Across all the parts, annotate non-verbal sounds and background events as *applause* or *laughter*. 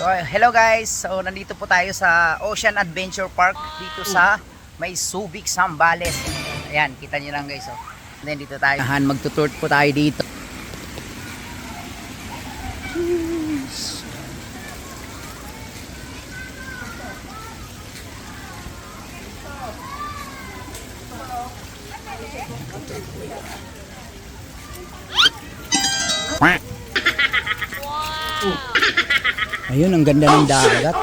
So, hello guys. So, nandito po tayo sa Ocean Adventure Park dito sa may Subic, Zambales. Ayan, kita niyo lang guys. Oh. And then dito tayo. Han, magtutour po tayo dito. Ayun, ang ganda ng dagat.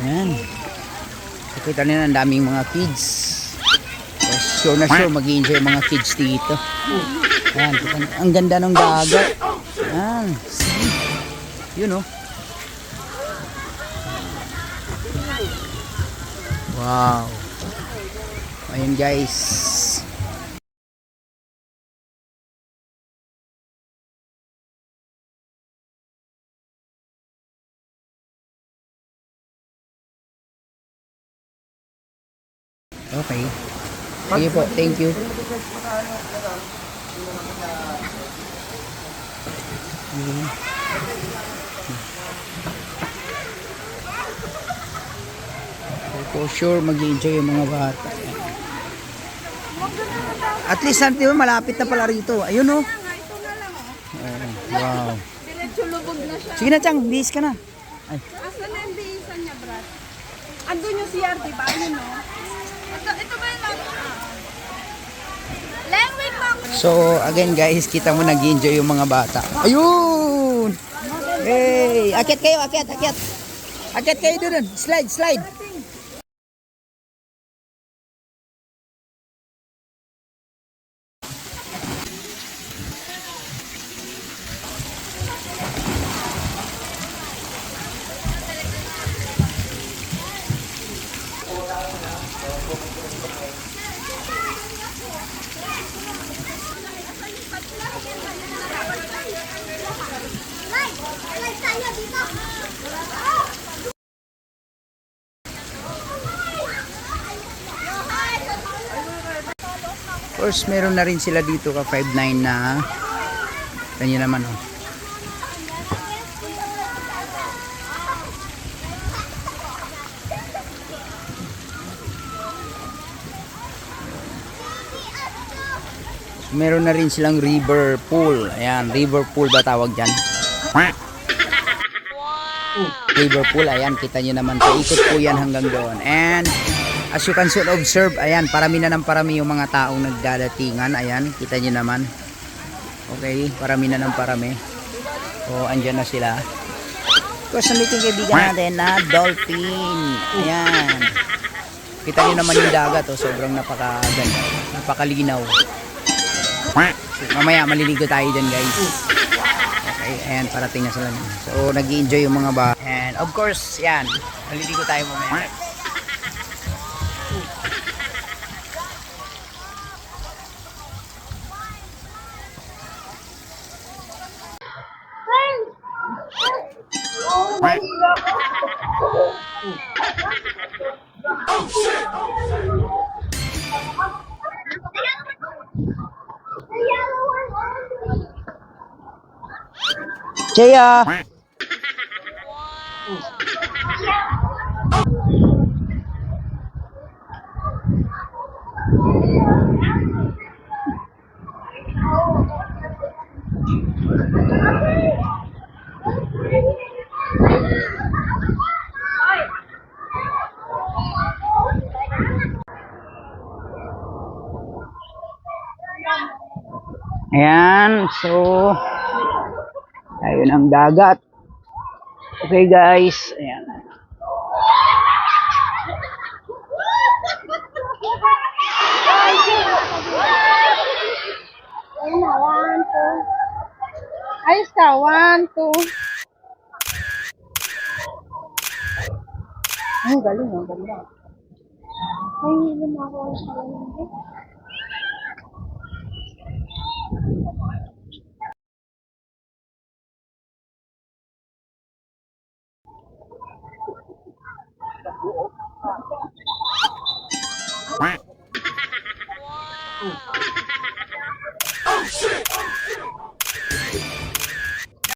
Ayan. Nakita nila ang daming mga kids. So, sure na sure mag enjoy mga kids dito. Ayan, ang ganda ng dagat. Ayan, see. Yun oh. Wow. Ayun guys. Okay. Sige po, thank you. For sure mag-enjoy yung mga bata. At least, di ba, malapit na pala rito. Ayun, oh. Ito na lang, oh. Oh, wow. Diretso lubog na siya. Sige na, Chang. Bis ka na. Ay. Asan na yung bihisan niya, Brad? Andun yung CR, di ba? Ayun, no? Ito, ito ba yung lang? Leng, wait lang. So, again guys, kita mo nag-enjoy yung mga bata. Ayun! Hey! Akit kayo, akit, akit. Akit kayo doon. Slide, slide. Course, meron na rin sila dito ka 5'9 na kanya naman oh. So, meron na rin silang river pool. Ayan, river pool ba tawag dyan? *laughs* River pool, ayan, kita nyo naman. Paikot po yan hanggang doon. And as you can soon observe, ayan, parami na ng parami yung mga taong nagdadatingan. Ayan, kita nyo naman. Okay, parami na ng parami. O, andyan na sila. Course, nandito yung kaibigan natin na dolphin. Ayan. Kita nyo naman yung dagat, oh, sobrang napakaganda. Napakalinaw. So, mamaya, maliligo tayo dyan, guys. Okay, ayan, parating na sila. So, nag enjoy yung mga ba. And, of course, yan. Maliligo tayo mamaya. Jaya! Ayan, so ayun ang dagat. Okay guys, ayan. Ayos ka, one, two. Ay, galing, ang ganda. Ay, hindi na ako sa